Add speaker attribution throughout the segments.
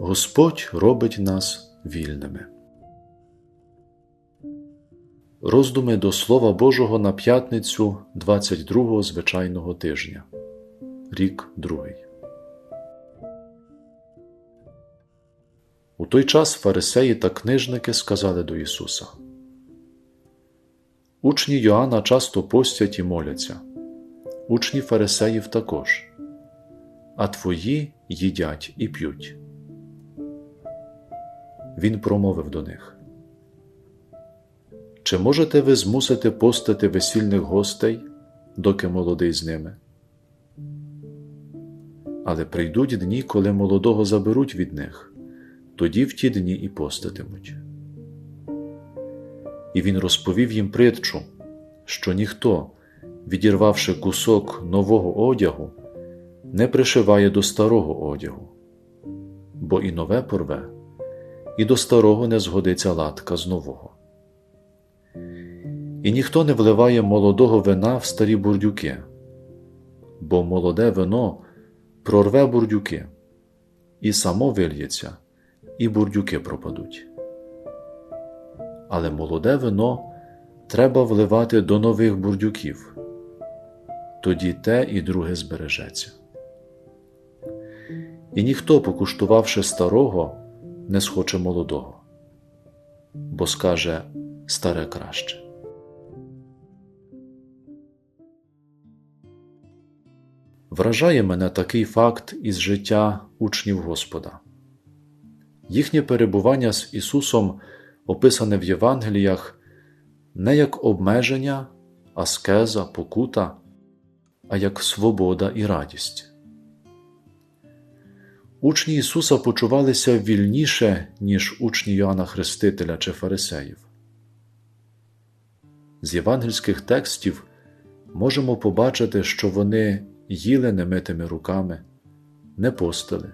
Speaker 1: Господь робить нас вільними. Роздуми до Слова Божого на п'ятницю 22-го звичайного тижня. Рік другий. У той час фарисеї та книжники сказали до Ісуса. Учні Йоанна часто постять і моляться, учні фарисеїв також, а твої їдять і п'ють. Він промовив до них. Чи можете ви змусити постати весільних гостей, доки молодий з ними? Але прийдуть дні, коли молодого заберуть від них, тоді в ті дні і поститимуть. І він розповів їм притчу, що ніхто, відірвавши кусок нового одягу, не пришиває до старого одягу, бо і нове порве, і до старого не згодиться латка з нового. І ніхто не вливає молодого вина в старі бурдюки, бо молоде вино прорве бурдюки, і само вильється, і бурдюки пропадуть. Але молоде вино треба вливати до нових бурдюків, тоді те і друге збережеться. І ніхто, покуштувавши старого, не схоче молодого, бо скаже старе краще. Вражає мене такий факт із життя учнів Господа. Їхнє перебування з Ісусом описане в Євангеліях не як обмеження, аскеза, покута, а як свобода і радість. Учні Ісуса почувалися вільніше, ніж учні Йоанна Хрестителя чи Фарисеїв. З євангельських текстів можемо побачити, що вони їли немитими руками, не постили,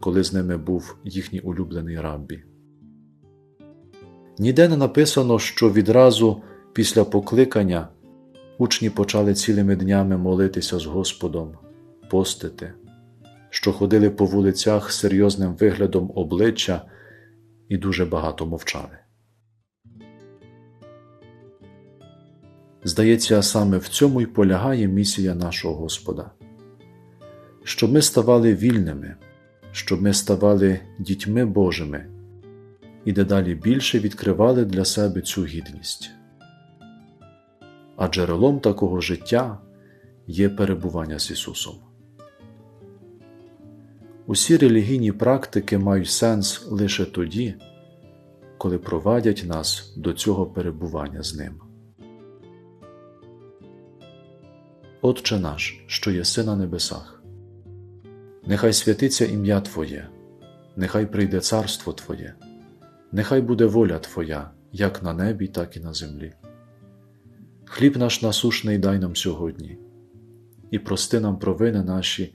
Speaker 1: коли з ними був їхній улюблений раббі. Ніде не написано, що відразу після покликання учні почали цілими днями молитися з Господом, постити, що ходили по вулицях з серйозним виглядом обличчя і дуже багато мовчали. Здається, саме в цьому й полягає місія нашого Господа, щоб ми ставали вільними, щоб ми ставали дітьми Божими і дедалі більше відкривали для себе цю гідність. А джерелом такого життя є перебування з Ісусом. Усі релігійні практики мають сенс лише тоді, коли провадять нас до цього перебування з Ним. Отче наш, що єси на небесах, нехай святиться ім'я Твоє, нехай прийде царство Твоє, нехай буде воля Твоя, як на небі, так і на землі. Хліб наш насушний дай нам сьогодні, і прости нам провини наші,